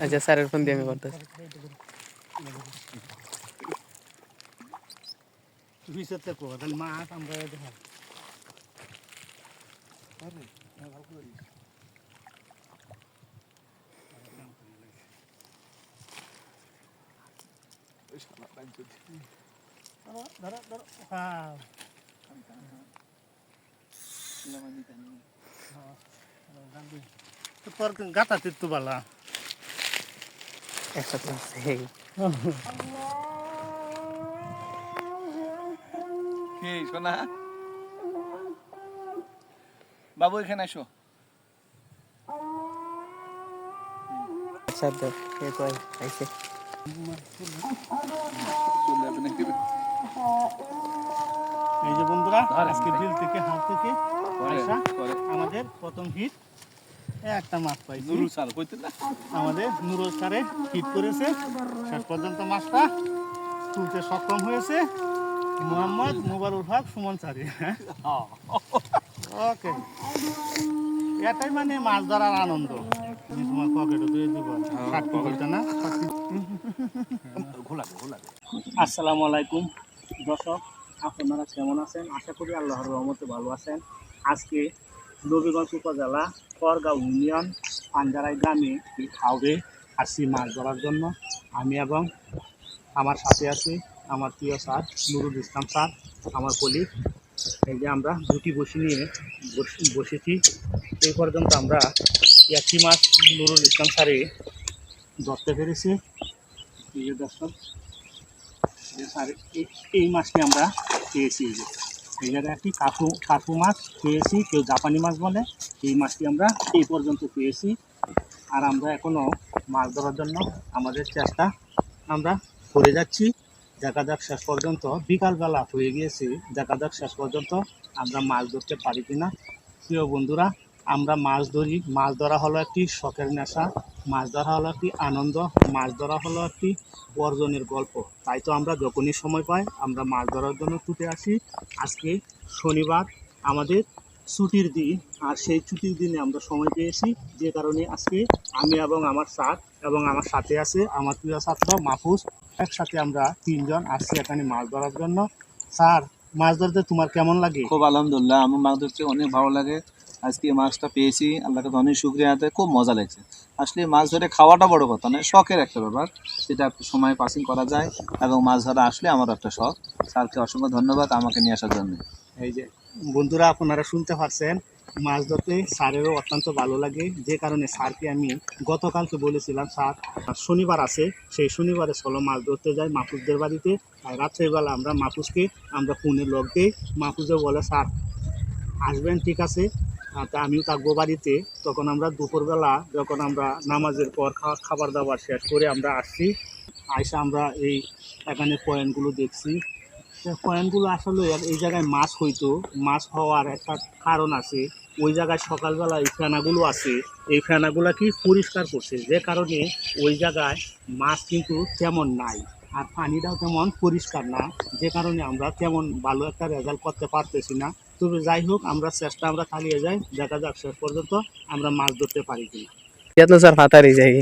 আচ্ছা স্যারের ফোন দিয়ে আমি করতেছি। ধরো ধরো হ্যাঁ। তোর গাতা তিত্তু বালা। একসাথে আছে কি শোনা বাবু এখানে আসো তো কে কয় আইছে। এই যে বন্ধুরা আজকে বিল থেকে হাত থেকে আমাদের প্রথম হিট একটা মাছ পাইছি। নুরু চাল কইতে না? আমাদের নুরুল স্যারে হিট করেছে। শেষ পর্যন্ত মাছটা তুলতে সক্ষম হয়েছে। মোহাম্মদ মোবারুল হক সুমন স্যারে। ওকে এটাই মানে মাছ ধরার আনন্দ। তোমার পকেটে দিয়ে দিব। ষাট পকেটটা না? আসসালামু আলাইকুম। দর্শক আপনারা কেমন আছেন? আশা করি আল্লাহর রহমতে ভালো আছেন। আজকে নবীগঞ্জ উপজেলা, করগাঁও ইউনিয়ন, পাঞ্জারাই গ্রামে এই আসছি মাছ ধরার জন্য আমি এবং আমার সাথে আছি আমার প্রিয় স্যার, নুরুল ইসলাম স্যার, আমার কলিগ এই যে আমরা দুটি বসি নিয়ে বস- বসেছি। এই পর্যন্ত আমরা একটি মাছ নুরুল ইসলাম স্যারে ধরতে পেরেছি। এই যে দর্শক এই- মাছটি আমরা পেয়েছি জায়গায় একটি কাকু কাকু মাছ পেয়েছি কেউ জাপানি মাছ বলে, এই মাছটি আমরা এই পর্যন্ত পেয়েছি। আর আমরা এখনও মাছ ধরার জন্য আমাদের চেষ্টা আমরা করে যাচ্ছি। দেখা যাক শেষ পর্যন্ত, বিকালবেলা হয়ে গিয়েছে, দেখা যাক শেষ পর্যন্ত আমরা মাছ ধরতে পারি কিনা। প্রিয় বন্ধুরা আমরা মাছ ধরি। মাছ ধরা হলো একটি শখের নেশা। মাছ ধরা হলো একটি আনন্দ। মাছ ধরা হলো একটি অর্জনের গল্প। তাই তো আমরা যখনই সময় পাই, আমরা মাছ ধরার জন্য ছুটে আসি। আজকে শনিবার, আমাদের ছুটির দিন। আর সেই ছুটির দিনে আমরা সময় পেয়েছি। যে কারণে আজকে আমি এবং আমার স্যার এবং আমার সাথে আছে আমার প্রিয় ছাত্র মাহফুজ। একসাথে আমরা তিনজন আসছি এখানে মাছ ধরার জন্য। স্যার, মাছ ধরতে তোমার কেমন লাগে? খুব আলহামদুলিল্লাহ, আমার মাছ ধরতে অনেক ভালো লাগে। আজকে মাছটা পেয়েছি আল্লাহকে তো অনেক শুক্রিয়া আদায়, খুব মজা লাগছে। আসলে মাছ ধরে খাওয়াটা বড় কথা নয়, শখের একটা ব্যাপার। সেটা সময় পাসিং করা যায় এবং মাছ ধরা আসলে আমার একটা শখ। স্যারকে অসংখ্য ধন্যবাদ আমাকে নিয়ে আসার জন্য। এই যে, বন্ধুরা, আপনারা শুনতে পারছেন, মাছ ধরতে স্যারেরও অত্যন্ত ভালো লাগে। যে কারণে স্যারকে আমি গতকালকে বলেছিলাম, স্যার শনিবার আছে, সেই শনিবারে চলো মাছ ধরতে যাই মাহফুজদের বাড়িতে। আর রাত্রেবেলা আমরা মাহফুজকে আমরা ফোনে লগ দিই। মাহফুজও বলে, স্যার, আসবেন, ঠিক আছে। তা আমিও থাকব বাড়িতে। তখন আমরা দুপুরবেলা যখন আমরা নামাজের পর খাবার দাবার শেষ করে আমরা আসছি। আইসা আমরা এই এখানে পয়েন্টগুলো দেখছি। পয়েন্টগুলো আসলে এই জায়গায় মাছ হইতো। মাছ হওয়ার একটা কারণ আছে। ওই জায়গায় সকালবেলা এই ফেনাগুলো আছে। এই ফেনাগুলো কি পরিষ্কার করছে? যে কারণে ওই জায়গায় মাছ কিন্তু তেমন নাই। আর পানিটাও তেমন পরিষ্কার না। যে কারণে আমরা তেমন ভালো একটা রেজাল্ট করতে পারতেছি না। তবে যাই হোক আমরা চেষ্টা আমরা চালিয়ে যাই দেখা যাক শেষ পর্যন্ত আমরা মাছ ধরতে পারি কিনা। ইয়াত স্যার ফাতারি যাই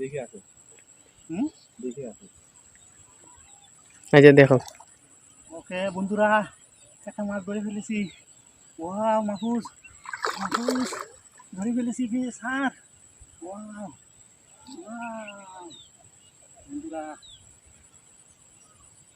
দেখে আসো হুম? দেখে আসো আচ্ছা দেখো। ওকে বন্ধুরা একটা মাছ ধরে ফেলেছি। ওয়া মাহুস মাহুস ধরে ফেলেছি কি স্যার? বন্ধুরা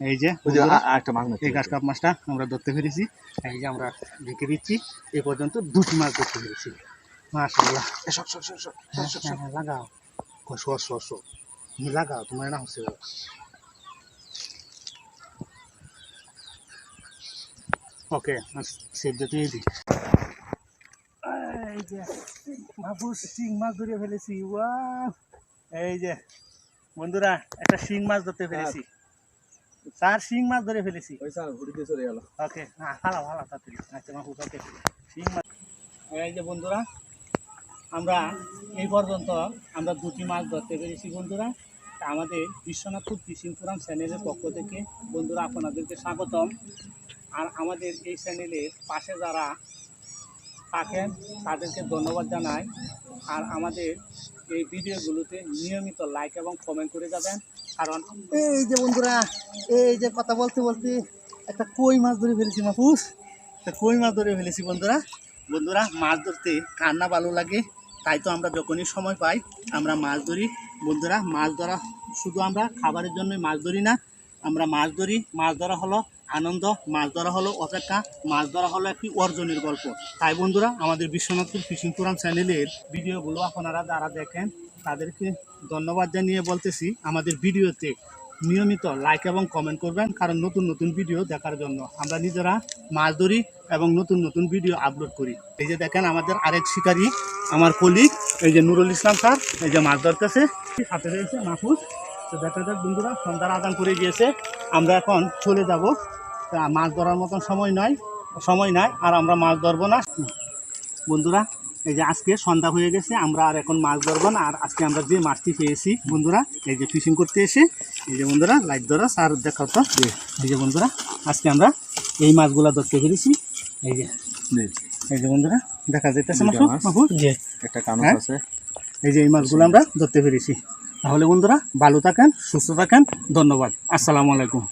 এই যে এই গাছ কাপ মাছটা আমরা ধরতে পেরেছি। এই যে আমরা ঢেকে দিচ্ছি এ পর্যন্ত দুটি মাছ ধরতে পেরেছি। মাশাল্লাহ সব সব সব সব লাগাও। সর সর সর লাগাও তোমার না হচ্ছে ওকে সেভ দিতে দিই। এই যে বাবু সিং মাছ ধরে ফেলেছি ওয়া এই যে বন্ধুরা একটা শিং মাছ ধরতে ফেলেছি স্যার শিং মাছ ধরে ফেলেছি। ওই স্যার ঘুরে দিয়ে চলে গেল। ওকে হ্যাঁ ভালো ভালো তাড়াতাড়ি। আচ্ছা ওকে শিং মাছ। এই যে বন্ধুরা আমরা এই পর্যন্ত আমরা দুটি মাছ ধরতে পেরেছি বন্ধুরা। তা আমাদের বিশ্বনাথপুর ফোরাম চ্যানেলের পক্ষ থেকে বন্ধুরা আপনাদেরকে স্বাগতম। আর আমাদের এই চ্যানেলের পাশে যারা থাকেন তাদেরকে ধন্যবাদ জানাই। আর আমাদের এই ভিডিওগুলোতে নিয়মিত লাইক এবং কমেন্ট করে যাবেন। কারণ এই যে বন্ধুরা, এই যে কথা বলতে বলতে একটা কই মাছ ধরে ফেলেছি মাপুস একটা কই মাছ ধরে ফেলেছি বন্ধুরা। বন্ধুরা, মাছ ধরতে কান্না ভালো লাগে, তাই তো আমরা যখনই সময় পাই আমরা মাছ ধরি। বন্ধুরা, মাছ ধরা শুধু আমরা খাবারের জন্যই মাছ ধরি না আমরা মাছ ধরি, মাছ ধরা হলো আনন্দ, মাছ ধরা হলো অপেক্ষা, মাছ ধরা হলো একটি অর্জনের গল্প। তাই বন্ধুরা, আমাদের বিশ্বনাথপুর ফিশিং ফোরাম চ্যানেলের ভিডিওগুলো আপনারা যারা দেখেন, তাদেরকে ধন্যবাদ জানিয়ে বলতেছি আমাদের ভিডিওতে। নিয়মিত লাইক এবং কমেন্ট করবেন, কারণ নতুন নতুন ভিডিও দেখার জন্য আমরা নিজেরা মাছ ধরি এবং নতুন নতুন ভিডিও আপলোড করি। এই যে দেখেন, আমাদের আরেক শিকারী, আমার কলিগ এই যে নুরুল ইসলাম স্যার, এই যে মাছ ধরতেছে। সাথে রয়েছে মাহফুজ। তো দেখা যাক বন্ধুরা সন্ধ্যার আদান করে গিয়েছে। আমরা এখন চলে যাব। তা মাছ ধরার মতন সময় নয় সময় নাই আর আমরা মাছ ধরবো না। বন্ধুরা এই যে আজকে সন্ধ্যা হয়ে গেছে আমরা আর এখন মাছ ধরবো না আর আজকে আমরা যে মাছটি পেয়েছি বন্ধুরা এই যে ফিশিং করতে এসে এই যে বন্ধুরা লাইট ধরা আর দেখাও তো এই যে বন্ধুরা আজকে আমরা এই মাছগুলা ধরতে পেরেছি এই যে এই যে বন্ধুরা দেখা যাইতেছে দুইটা মাছ। যে একটা হ্যাঁ? আছে। এই যে এই মাছগুলো আমরা ধরতে পেরেছি তাহলে বন্ধুরা ভালো থাকেন সুস্থ থাকেন ধন্যবাদ আসসালামু আলাইকুম।